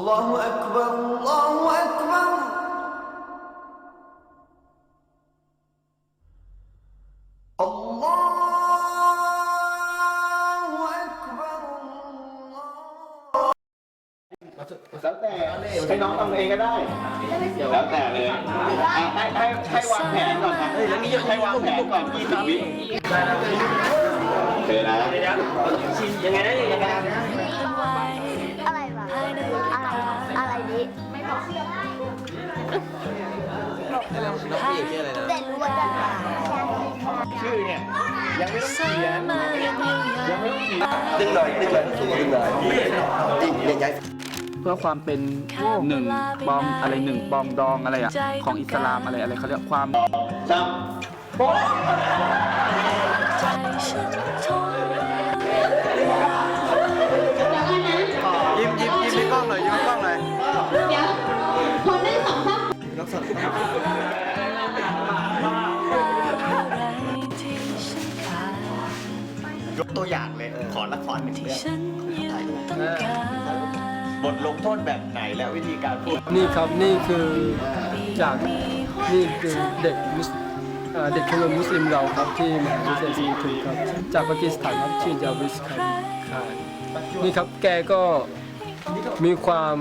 الله أكبر الله أكبر الله أكبر الله แล้วแต่ให้น้องทำเองก็ได้ แล้วแต่เลยอ่ะให้ให้ให้วางแผนก่อนนะให้วางแผนก่อน20วิโอเคนะ ยังไงนะยังไงนะ นี้แต่รู้ว่าจะชื่อเนี่ย ยังไม่ต้องเขียนยังไม่ต้องเขียนดึงหน่อยดึงหน่อยสูงดึงหน่อยจริงเนี่ยย้ายเพื่อความเป็นหนึ่งปองอะไรหนึ่งปองดองอะไรอะของอิสลามอะไรอะไรเขาเรียกความซ้ำยิ้ ยกตัวอย่างเลย ขอละครหนึ่งเรื่องบทลงโทษแบบไหนและวิธีการพูด นี่ครับนี่คือจากนี่คือเด็กมุสเอ่อเด็กชมรมมุสลิมเราครับที่มหาวิทยาลัยศรีปทุมครับ จากปากีสถานครับชื่อจาวิสครับค่ะนี่ครับแกก็มีความ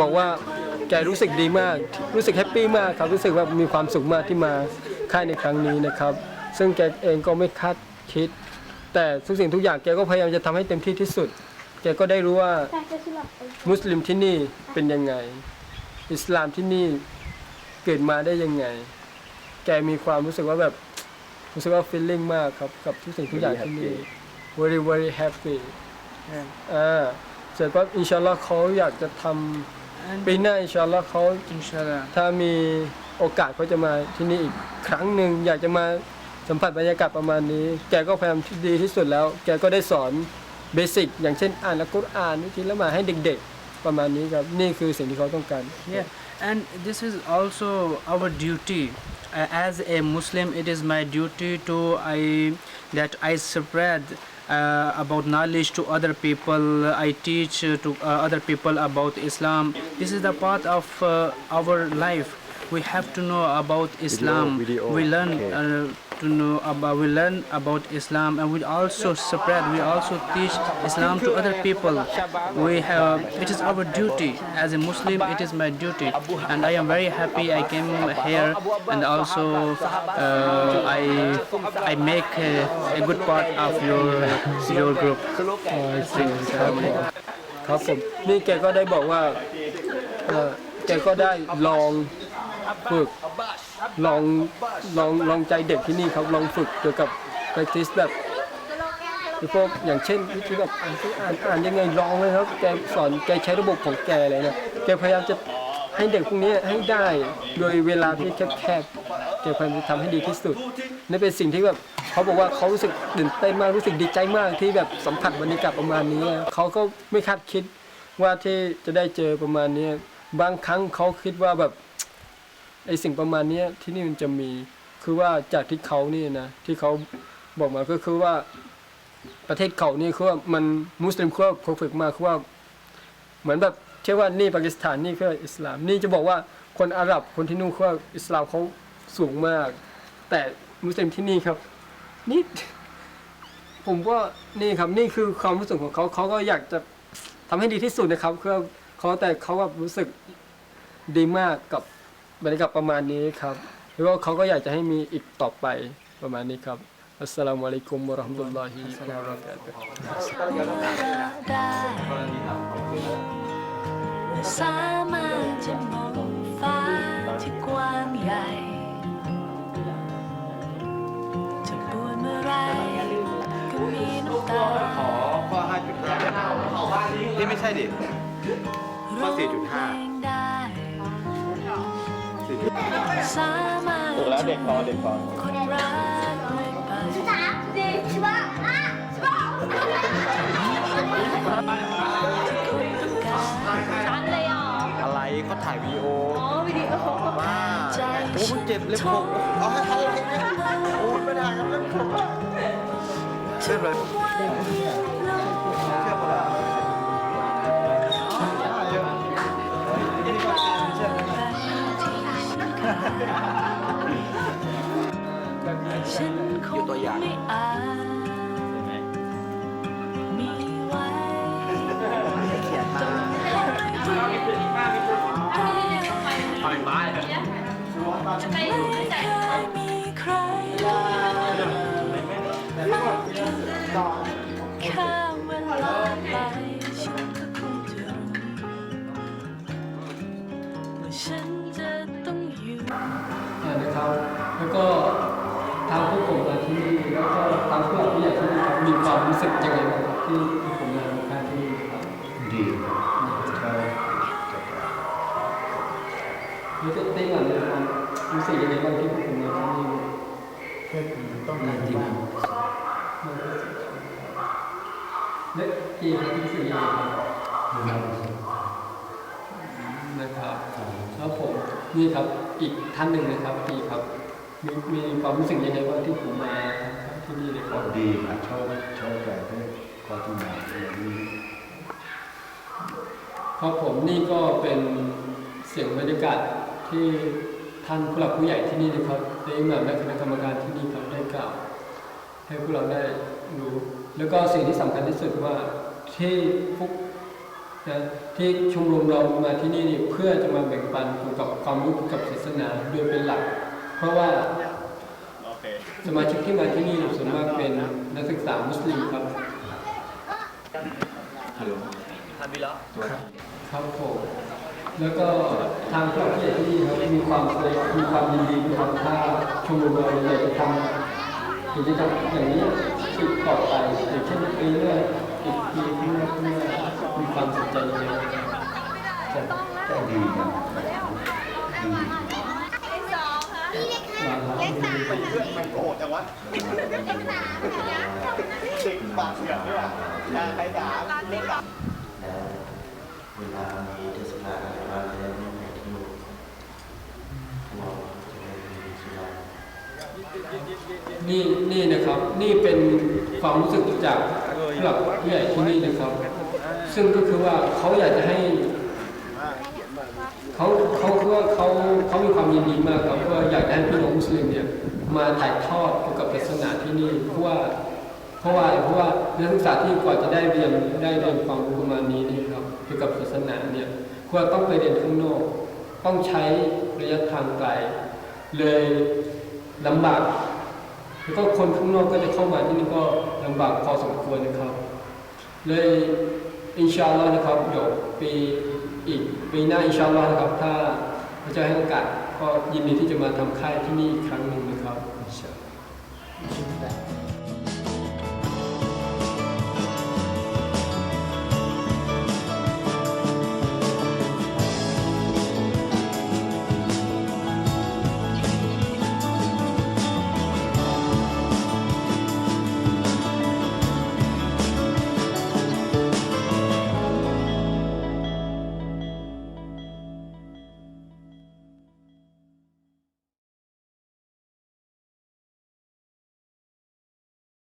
บอกว่า แกรู้สึกดีมาก รู้สึกแฮปปี้มากครับรู้สึกว่ามีความสุขมากที่มาค่ายในครั้งนี้นะครับ ซึ่งแกเองก็ไม่คาดคิด แต่ทุกสิ่งทุกอย่างแกก็พยายามจะทำให้เต็มที่ที่สุด แกก็ได้รู้ว่ามุสลิมที่นี่เป็นยังไง อิสลามที่นี่เกิดมาได้ยังไง แกมีความรู้สึกว่าแบบรู้สึกว่า feeling มากครับกับทุกสิ่งทุกอย่างที่นี่ very very happy อ่าเสร็จปั๊บอินชาอัลลอฮ์เขาอยากจะทำ ปีหน้าอินชาอัลลอฮ์เขาอินชาอัลลอฮ์ถ้ามีโอกาสเขาจะมาที่นี่อีกครั้งหนึ่งอยากจะมาสัมผัสบรรยากาศประมาณนี้ แกก็พยายามที่ดีที่สุดแล้ว แกก็ได้สอนเบสิกอย่างเช่นอ่านอัลกุรอานวิธีละหมาดให้เด็กๆ ประมาณนี้ครับ นี่คือสิ่งที่เขาต้องการ Yeah, and this is also our duty. Uh, as a Muslim, it is my duty to I that I spread uh, about knowledge to other people. I teach to uh, other people about Islam. This is the part of uh, our life. We have to know about Islam. we learn uh, to know about. We learn about Islam, and we also spread. We also teach Islam to other people. We have. It is our duty as a Muslim. It is my duty, and I am very happy. I came here, and also uh, I I make a, a good part of your your group. ครับผมครับผมนี่แกก็ได้บอกว่าเอ่อแกก็ได้ลองฝึก ลองลองลองใจเด็กที่นี่ครับลองฝึกเกี่ยวกับ practice แบบพวกอย่างเช่นวิธีแบบอ่านอ่านอ่านยังไงลองเลยครับแกสอนแกใช้ระบบของแกเลยนะแกพยายามจะให้เด็กพวกนี้ให้ได้โดยเวลาที่แคบๆแกพยายามจะทำให้ดีที่สุดนี่เป็นสิ่งที่แบบเขาบอกว่าเขารู้สึกตื่นเต้นมากรู้สึกดีใจมากที่แบบสัมผัสบรรยากาศประมาณนี้เขาก็ไม่คาดคิดว่าที่จะได้เจอประมาณนี้บางครั้งเขาคิดว่าแบบ ไอสิ่งประมาณเนี้ยที่นี่มันจะมีคือว่าจากที่เขานี่นะที่เขาบอกมาก็คือว่าประเทศเขานี่คือว่ามันมุสลิมคือว่าเพอร์เฟกมากคือว่า เหมือนแบบเชื่อว่านี่ปากีสถานนี่คืออิสลาม นี่จะบอกว่าคนอาหรับคนที่นู่นคือว่าอิสลามเขาสูงมาก แต่มุสลิมที่นี่ครับนี่ผมว่านี่ครับนี่คือความรู้สึกของเขาเขาก็อยากจะทำให้ดีที่สุดนะครับคือเขาแต่เขาแบบรู้สึกดีมากกับ บรรยากาศประมาณนี้ครับแล้วก็เขาก็อยากจะให้มีอีกต่อไปประมาณนี้ครับอัสสลามุอะลัยกุมวะเราะห์มะตุลลอฮิวะบะเราะกาตุฮ์สามารถจะมองฟ้าที่กว้างใหญ่จะปวดเมื่อไรก็มีน้ำตาขอข้อ5.5นี่ไม่ใช่ดิข้อ4.5 ถูกแล้วเด็กพอเด็กพอคนรักเรื่อยไปสามสี่สิบห้าห้าสิบหกชันเลยอะอะไรเขาถ่ายวีดีโออ๋อวิดีโอบ้าโอ้คุณเจ็บเล็บผมอาให้เขาให้โอ้ไม่ได้ครับเล็บผมเชื่อเลยวันเดียวเราเชื่อห ตัวอย่างไม่อาจมีไว้จนไม่เคยมีใครแค่เวลาไปฉันก็คงจะรู้ว่าฉันจะต้องอยู่ ความรู้สึกยังไงบ้างครับที่ผมมาทำงานที่นี่ครับดีใช่รู้สึกได้ก่อนเลยครับรู้สึกยังไงบ้างที่ผมมาที่นี่แค่ต้องการที่มันและกี่ครับรู้สึกยังไงครับนะครับแล้วผมนี่ครับอีกท่านหนึ่งนะครับกีครับ มีมีความรู้สึกยังไงบ้างที่ผมมาที่นี่เลยครับดีครับชอบชอบแบบที่ความที่มาอย่างนี้ครับผมนี่ก็เป็นเสียงบรรยากาศที่ท่านผู้หลักผู้ใหญ่ที่นี่นะครับได้มาและคณะกรรมการที่นี่ครับได้กล่าวให้พวกเราได้รู้ แล้วก็สิ่งที่สำคัญที่สุดว่าที่พวกนะที่ชมรมเรามาที่นี่นี่เพื่อจะมาแบ่งปันเกี่ยวกับความรู้เกี่ยวกับศาสนาโดยเป็นหลัก เพราะว่าสมาชิกที่มาที่นี่ส่วนมากเป็นนักศึกษามุสลิมครับครับผมแล้วก็ทางครอบครัวที่นี่ครับมีความมีความยินดีมีความท่าชมรมเราอยากจะทำกิจกรรมอย่างนี้อีกต่อไปอย่างเช่นปีหน้าอีกปีข้างหน้าข้างหน้ามีความสนใจยังไงจะ ก็ดีนะดีมาครับเด็กปากเสียงด้วยอะใครด่าเวลามีเทศกาลอะไรบ้างจะได้ไม่ไปที่นู่นเราจะได้มีสุรานี่นี่นะครับนี่เป็นความรู้สึกจากผู้หลักผู้ใหญ่ที่นี่นะครับ ซึ่งก็คือว่าเขาอยากจะให้เขาเขาคือว่าเขาเขามี ความยินดีมากครับว่าอยากให้พี่น้องมุสลิมเนี่ยมาถ่ายทอดเกี่ยวกับศาสนาที่นี่เพราะว่าเพราะว่าเพราะว่านักศึกษาที่กว่าจะได้เรียนได้เรียนความรู้ประมาณนี้นี่ครับเกี่ยวกับศาสนาเนี่ยกว่าต้องไปเรียนข้างนอก ต้องใช้ระยะทางไกลเลยลำบากแล้วก็คนข้างนอกก็จะเข้ามาที่นี่ก็ลำบากพอสมควรนะครับ เลยอินชาอัลลอฮ์นะครับเดี๋ยวปีอีกปีหน้าอินชาอัลลอฮ์นะครับถ้าพระเจ้าให้โอกาส ก็ยินดีที่จะมาทำค่ายที่นี่อีกครั้งหนึ่งนะครับ